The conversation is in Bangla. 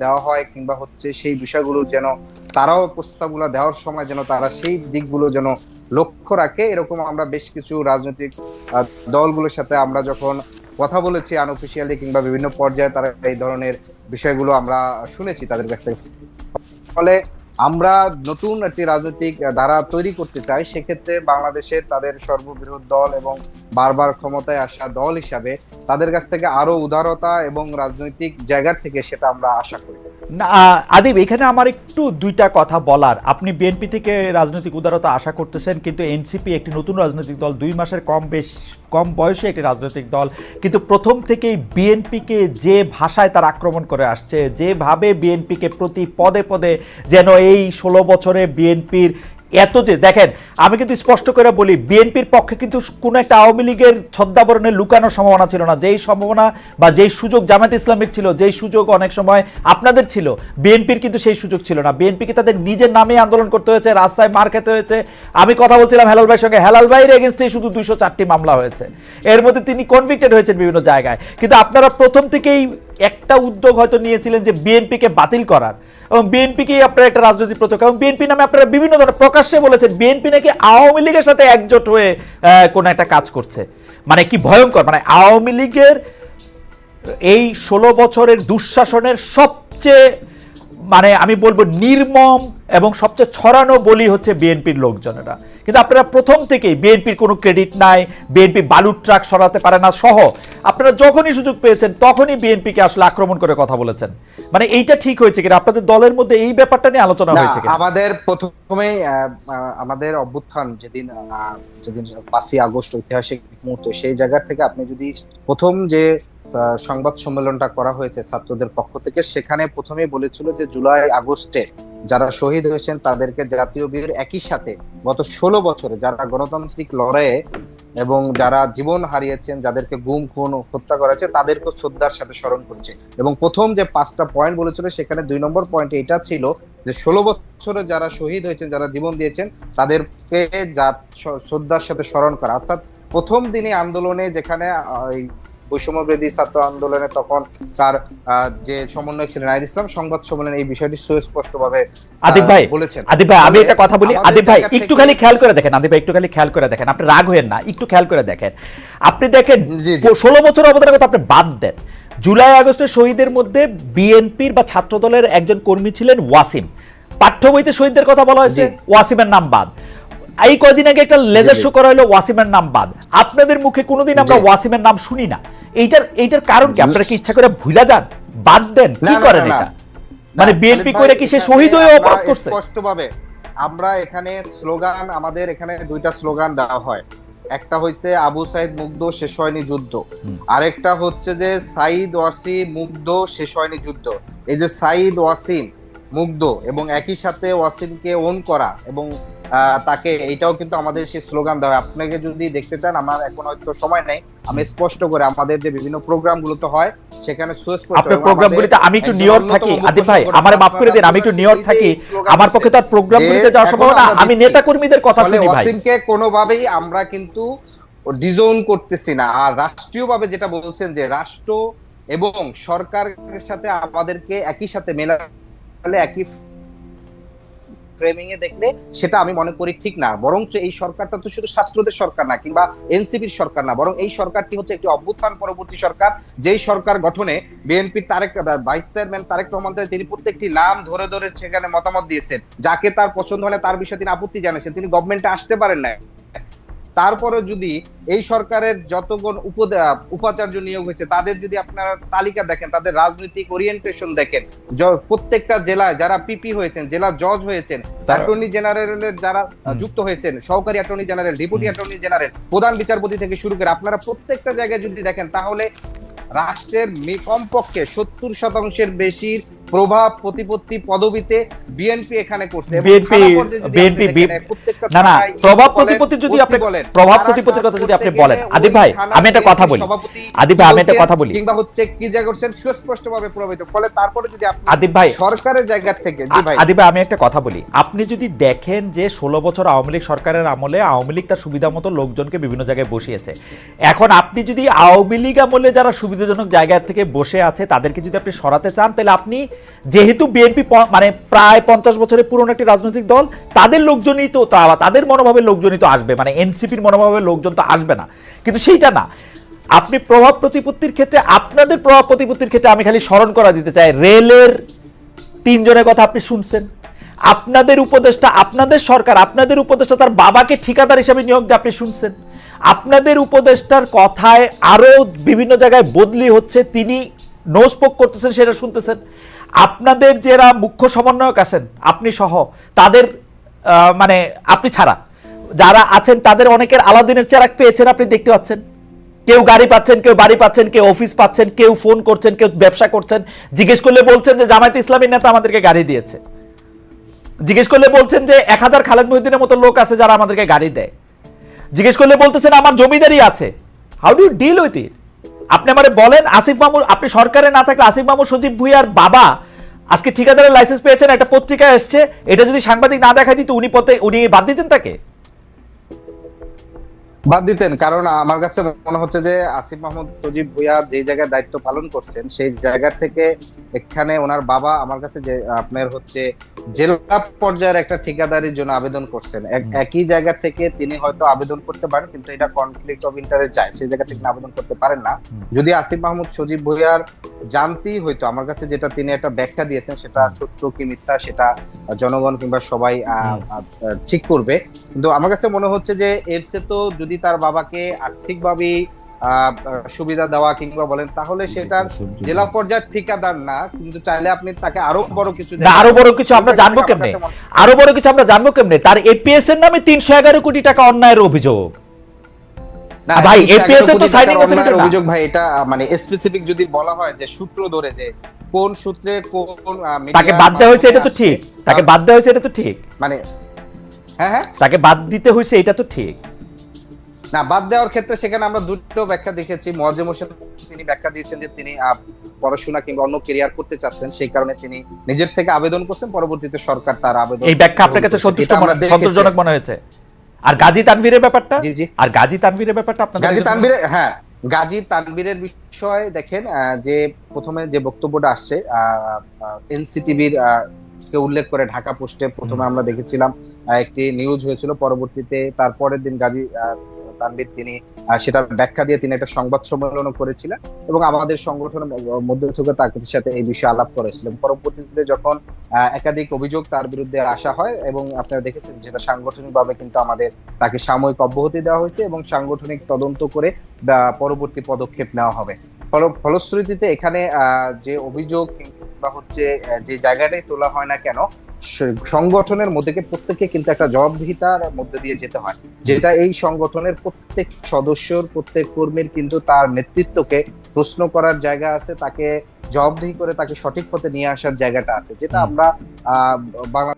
দেওয়া হয় কিংবা হচ্ছে সেই বিষয়গুলো যেন তারাও প্রস্তাবগুলো দেওয়ার সময় যেন তারা সেই দিকগুলো যেন লক্ষ্য রাখে। এরকম আমরা বেশ কিছু রাজনৈতিক দলগুলোর সাথে আমরা যখন কথা বলেছি আনঅফিসিয়ালি কিংবা বিভিন্ন পর্যায়ে তারা এই ধরনের বিষয়গুলো আমরা শুনেছি তাদের কাছ থেকে। ফলে আমরা নতুন একটি রাজনৈতিক ধারা তৈরি করতে চাই, সেক্ষেত্রে বাংলাদেশের তাদের সর্ববৃহৎ দল এবং বারবার ক্ষমতায় আসা দল হিসাবে তাদের কাছ থেকে আরও উদারতা এবং রাজনৈতিক জায়গা থেকে সেটা আমরা আশা করি। আদিব, এখানে আমার একটু দুইটা কথা বলার। আপনি বিএনপি থেকে রাজনৈতিক উদারতা আশা করতেছেন, কিন্তু এনসিপি একটি নতুন রাজনৈতিক দল, দুই মাসের কম বেশ, কম বয়সে একটি রাজনৈতিক দল। কিন্তু প্রথম থেকেই বিএনপিকে যে ভাষায় তার আক্রমণ করে আসছে, যেভাবে বিএনপিকে প্রতি পদে পদে যেন এই ষোলো বছরে বিএনপির এত যে, দেখেন, আমি কিন্তু স্পষ্ট করে বলি, বিএনপির পক্ষে কিন্তু কোনো একটা আওয়ামী লীগের ছদ্মাবরণে লুকানোর সম্ভাবনা ছিল না। যেই সম্ভাবনা বা যেই সুযোগ জামাত ইসলামের ছিল, যেই সুযোগ অনেক সময় আপনাদের ছিল, বিএনপির কিন্তু সেই সুযোগ ছিল না। বিএনপিকে তাদের নিজের নামে আন্দোলন করতে হয়েছে, রাস্তায় মার খেতে হয়েছে। আমি কথা বলছিলাম হেলাল ভাইয়ের সঙ্গে, হেলাল ভাইয়ের এগেনস্টে শুধু দুইশো চারটি মামলা হয়েছে। এর মধ্যে তিনি কনভিক্টেড হয়েছেন বিভিন্ন জায়গায়। কিন্তু আপনারা প্রথম থেকেই একটা উদ্যোগ হয়তো নিয়েছিলেন যে বিএনপিকে বাতিল করার। এবং বিএনপিকেই আপনারা একটা রাজনৈতিক প্রত্যক্ষ এবং বিএনপি নামে আপনারা বিভিন্ন ধরনের প্রকাশ্যে বলেছেন বিএনপি নাকি আওয়ামী লীগের সাথে একজোট হয়ে কোনো একটা কাজ করছে। মানে কি ভয়ঙ্কর? মানে আওয়ামী লীগের এই ষোলো বছরের দুঃশাসনের সবচেয়ে মানে আমি বলব নির্মম এবং সবচেয়ে ছড়ানো বলি হচ্ছে বিএনপির লোকজনেরা। কিন্তু আপনারা প্রথম থেকেই বিএনপির কোনো ক্রেডিট নাই বিএনপি বালুর ট্রাক সরাতে পারে না সহ আপনারা যখনই সুযোগ পেয়েছেন তখনই বিএনপিকে আসলে আক্রমণ করে কথা বলেছেন। মানে এইটা ঠিক হয়েছে কিনা? আপনাদের দলের মধ্যে এই ব্যাপারটা নিয়ে আলোচনা হয়েছে কিনা? আমাদের আহ, আমাদের অভ্যুত্থান যেদিন যেদিন পাঁচই আগস্ট ঐতিহাসিক মুহূর্ত সেই জায়গা থেকে আপনি যদি প্রথম যে সংবাদ সম্মেলনটা করা হয়েছে ছাত্রদের পক্ষ থেকে। সেখানে প্রথমেই বলেছিল যে জুলাই আগস্টে যারা শহীদ হয়েছেন তাদেরকে জাতীয় বীর একই সাথে গত ষোলো বছরে যারা গণতান্ত্রিক লড়াইয়ে এবং যারা জীবন হারিয়েছেন, যাদেরকে গুম, খুন, হত্যা করা হয়েছে তাদেরকে শ্রদ্ধার সাথে স্মরণ করছে। এবং প্রথম যে পাঁচটা পয়েন্ট বলেছিল, সেখানে দুই নম্বর পয়েন্ট এটা ছিল যে ষোলো বছরে যারা শহীদ হয়েছেন, যারা জীবন দিয়েছেন, তাদেরকে শ্রদ্ধার সাথে স্মরণ করা। অর্থাৎ প্রথম দিনে আন্দোলনে যেখানে বৈষম্যবিরোধী ছাত্র আন্দোলনে তখন তার যে সমন্বয় ছিলেন আইর ইসলাম সংবাদ সম্মেলনে এই বিষয়টি সুস্পষ্টভাবে আদিব ভাই বলেছেন। আদিব ভাই আমি একটা কথা বলি। আদিব ভাই জায়গা একটু থেকে- খালি খেয়াল করে দেখেন আদিব ভাই একটু খালি খেয়াল করে দেখেন। আপনি রাগ হয়েন না একটু খেয়াল করে দেখেন। আপনি দেখেন। ষোলো বছর অবদানের কথা আপনি বাদ দেন। জুলাই আগস্টের শহীদের মধ্যে বিএনপির বা ছাত্রদলের একজন কর্মী ছিলেন ওয়াসিম। পাঠ্য বইতে শহীদদের কথা বলা হয়েছে ওয়াসিমের নাম বাদ। এই কয়দিন আগে একটা লেজার। শো করা হলো ওয়াসিমের নাম বাদ। আপনাদের মুখে কোনোদিন আমরা ওয়াসিমের নাম শুনি না। এইটার এইটার কারণ কি? আপনারা কি ইচ্ছা করে ভুলা যান? বাদ দেন? কি করেন। এটা? মানে বিএনপি করে কি সে শহীদ হয়ে অপরাধ করছে? স্পষ্টভাবে আমরা এখানে স্লোগান আমাদের এখানে দুইটা স্লোগান দেওয়া হয়। একটা হচ্ছে আবু সাইদ মুগ্ধ শেষ হয়নি যুদ্ধ। আরেকটা হচ্ছে যে সাইদ ওয়াসিম মুগ্ধ শেষ হয়নি যুদ্ধ। এই যে সাইদ ওয়াসিম মুগ্ধ এবং একই সাথে ওয়াসিমকে ওন করা এবং তাকে এইটাও কিন্তু আমাদের সেই স্লোগান দেওয়া হয়। আপনাকে যদি দেখতে চান আমার এখন হয়তো সময় নেই। আমি স্পষ্ট করে আমাদের যে বিভিন্ন প্রোগ্রামগুলো তো হয় সেখানে আপনার প্রোগ্রামগুলিতে আমি একটু নিউ ইয়র্ক থাকি। আদিব ভাই আমার মাফ করে দিন আমি একটু নিউ ইয়র্ক থাকি। আমার পক্ষে প্রোগ্রামগুলিতে যাওয়া সম্ভব না আমি নেতা কর্মীদের কথা শুনি ভাই। ওয়াসিমকে কোনোভাবেই আমরা কিন্তু ডিজোন করতেছি না। আর রাষ্ট্রীয়ভাবে যেটা বলছেন যে রাষ্ট্র এবং সরকারের সাথে আমাদেরকে একই সাথে মেলালে একই ফ্রেমিং এ দেখলে সেটা আমি মনে করি ঠিক না। বরঞ্চ এই সরকারটা তো শুধু ছাত্রদের সরকার না, কিংবা এনসিপির সরকার না, বরং এই সরকারটি হচ্ছে একটি অভ্যুত্থান পরবর্তী সরকার। যেই সরকার গঠনে বিএনপির তারেক ভাইস চেয়ারম্যান তারেক রহমান তিনি প্রত্যেকটি নাম ধরে ধরে সেখানে মতামত দিয়েছেন। যাকে তার পছন্দ হলে তার বিষয়ে তিনি আপত্তি জানিয়েছেন তিনি গভর্নমেন্টে আসতে পারেন না তারপরে যদি এই সরকারের উপ- উপাচার্য নিয়োগ হয়েছে তাদের যদি আপনারা তালিকা দেখেন তাদের রাজনৈতিক ওরিয়েন্টেশন দেখেন প্রত্যেকটা জেলায় যারা পিপি হয়েছেন জেলা জজ হয়েছেন অ্যাটর্নি জেনারেলের যারা যুক্ত হয়েছেন সহকারী attorney general deputy. Attorney general প্রধান বিচারপতি থেকে শুরু করে আপনারা প্রত্যেকটা জায়গায় যদি দেখেন তাহলে রাষ্ট্রের কমপক্ষে সত্তর শতাংশের বেশি প্রভাব প্রতিপত্তি পদবিতে বিএনপি এখানে করছে BNP দেখেন, না না প্রভাব প্রতিপত্তি যদি আপনি বলেন, প্রভাব তারা প্রতিপত্তির কথা যদি আপনি বলেন। আদিব ভাই আমি একটা কথা বলি। আদিব ভাই আমি একটা কথা বলি। কিংবা হচ্ছে কি যা করছেন সুস্পষ্টভাবে প্রভাবিত। ফলে তারপরে যদি আপনি আদিব ভাই সরকারের জায়গা থেকে জি ভাই। আদি ভাই আমি একটা কথা বলি। আপনি যদি দেখেন যে ষোলো বছর আওয়ামী লীগ সরকারের আমলে আওয়ামী লীগ তার সুবিধা মতো লোকজনকে বিভিন্ন জায়গায় বসিয়েছে। এখন আপনি যদি আওয়ামী লীগ আমলে যারা সুবিধাজনক জায়গা থেকে বসে আছে তাদেরকে যদি আপনি সরাতে চান তাহলে আপনি যেহেতু বিএনপি মানে প্রায় পঞ্চাশ বছরের পুরনো একটি রাজনৈতিক দল, তাদের লোকজনই তো তাদের মনোভাবের লোকজনই তো আসবে। মানে এনসিপির মনোভাবের লোকজন তো আসবে না। কিন্তু সেইটা না। আপনি প্রভাব প্রতিপত্তির ক্ষেত্রে, আপনাদের প্রভাব প্রতিপত্তির ক্ষেত্রে আমি খালি স্মরণ করা দিতে চাই। রেলের তিনজনের কথা আপনি শুনছেন। আপনাদের উপদেষ্টা, আপনাদের সরকার, আপনাদের উপদেষ্টা তার বাবাকে ঠিকাদার হিসেবে নিয়োগ দিয়ে আপনি শুনছেন। আপনাদের উপদেষ্টার কথায় আরও বিভিন্ন জায়গায় বদলি হচ্ছে। তিনি নোস্পোক করতেছেন, সেটা শুনতেছেন। আপনাদের যারা মুখ্য সমন্বয়ক আছেন, আপনি সহ, তাদের মানে আপনি ছাড়া, যারা আছেন, তাদের অনেকের আলাদিনের চেরাক পেয়েছেন, আপনি দেখতে পাচ্ছেন। কেউ গাড়ি পাচ্ছেন, কেউ বাড়ি পাচ্ছেন, কেউ অফিস পাচ্ছেন, কেউ ফোন করছেন, কেউ ব্যবসা করছেন। জিজ্ঞেস করলে বলছেন যে জামায়াত ইসলামী নেতা আমাদেরকে গাড়ি দিয়েছে। জিজ্ঞেস করলে বলছেন যে এক হাজার খালেদ মহিউদ্দিনের মতো লোক আছে যারা আমাদেরকে গাড়ি দেয়। জিজ্ঞেস করলে বলতেছেন, আমার জমিদারি আছে। How do deal with it আপনি আমারে বলেন, আসিফ মামুর আপনি সরকারে না থাকলে আসিফ মামুর সজীব ভুইয়ার বাবা আজকে ঠিকাদারের লাইসেন্স পেয়েছেন, একটা পত্রিকা এসছে, এটা যদি সাংবাদিক না দেখা দিত, উনি পথে, উনি বাদ দিতেন তাকে? বাদ দিতেন, কারণ আমার কাছে মনে হচ্ছে যে আসিফ মাহমুদ, সজীব ভুইয়া যে জায়গায় দায়িত্ব পালন করছেন, সেই জায়গা থেকে এখানে ওনার বাবা আমার কাছে যে আপনার হচ্ছে জেলা পর্যায়ের একটা ঠিকাদারির জন্য আবেদন করছেন। এক- একই জায়গা থেকে তিনি হয়তো আবেদন করতে পারেন কিন্তু এটা কনফ্লিক্ট অফ ইন্টারেস্ট যায়। সেই জায়গা থেকে আবেদন করতে পারেন না। যদি আসিফ মাহমুদ সজীব ভুইয়ার জানতেই হয়তো আমার কাছে যেটা তিনি একটা ব্যাখ্যা দিয়েছেন সেটা সত্য কি মিথ্যা সেটা জনগণ কিংবা সবাই আহ, ঠিক করবে। কিন্তু আমার কাছে মনে হচ্ছে যে এর সে তো যদি তার বাবাকে আর্থিকভাবে সুবিধা দেওয়া কিংবা বলেন তাহলে সেটার জেলা পর্যায়ের ঠিকাদার না কিন্তু চাইলে আপনি তাকে আরও বড় কিছু আরও বড় কিছু আমরা জানব কেমনে? আরও বড় কিছু আমরা জানব কেমনে? তার এপিএস এর নামে তিনশো এগারো কোটি টাকা অন্যায়ের অভিযোগ। ভাই, 211 APS তো। অভিযোগ ভাই এটা মানে স্পেসিফিক যদি বলা হয় যে সূত্র ধরে যে কোন সূত্রে কোন তাকে বাদ দেওয়া হয়েছে এটা তো ঠিক। তাকে বাদ দেওয়া হয়েছে এটা তো ঠিক। মানে হ্যাঁ হ্যাঁ। তাকে বাদ দিতে হয়েছে এটা তো ঠিক। না বাদ দেওয়ার ক্ষেত্রে সেখানে আমরা দুটো ব্যাখ্যা দেখেছি। মজেম হোসেন তিনি ব্যাখ্যা দিয়েছেন যে তিনি পড়াশোনা কিংবা অন্য কেরিয়ার করতে চাচ্ছেন সেই কারণে তিনি নিজের থেকে আবেদন করছেন। পরবর্তীতে সরকার তার আবেদন এই ব্যাখ্যা আপনার কাছে। সন্তোষজনক মনে হয়েছে। আর গাজী তানভীরের ব্যাপারটা? জি জি। আর গাজী তানভীরের ব্যাপারটা আপনার গাজী তানবীরের হ্যাঁ গাজী তানবীরের বিষয়ে দেখেন আহ, যে প্রথমে যে বক্তব্যটা আসছে এনসিটিভির কে উল্লেখ করে ঢাকা পোস্টে প্রথমে আমরা দেখেছিলাম একটি নিউজ হয়েছিল পরবর্তীতে তারপরের দিন গাজী তানবীর তিনি সেটা ব্যাখ্যা দিয়ে তিনি একটা সংবাদ সম্মেলনও করেছিলেন এবং আমাদের সংগঠনের মধ্য থেকে তার সাথে এই বিষয়ে আলাপ করেছিলেন। পরবর্তীতে যখন আহ, একাধিক অভিযোগ তার বিরুদ্ধে আসা হয় এবং আপনারা দেখেছেন যেটা সাংগঠনিকভাবে কিন্তু আমাদের তাকে সাময়িক অব্যাহতি দেওয়া হয়েছে এবং সাংগঠনিক তদন্ত করে পরবর্তী পদক্ষেপ নেওয়া হবে। ফল- ফলশ্রুতিতে এখানে যে অভিযোগ কিংবা হচ্ছে যে জায়গাটাই তোলা হয় না কেন সংগঠনের মধ্যে প্রত্যেককে কিন্তু একটা জবাবদিহিতার মধ্যে দিয়ে যেতে হয়। যেটা এই সংগঠনের প্রত্যেক সদস্যর প্রত্যেক কর্মীর কিন্তু তার নেতৃত্বকে প্রশ্ন করার জায়গা আছে তাকে জবাবদিহি করে তাকে সঠিক পথে নিয়ে আসার জায়গাটা আছে। যেটা আমরা আহ বাংলা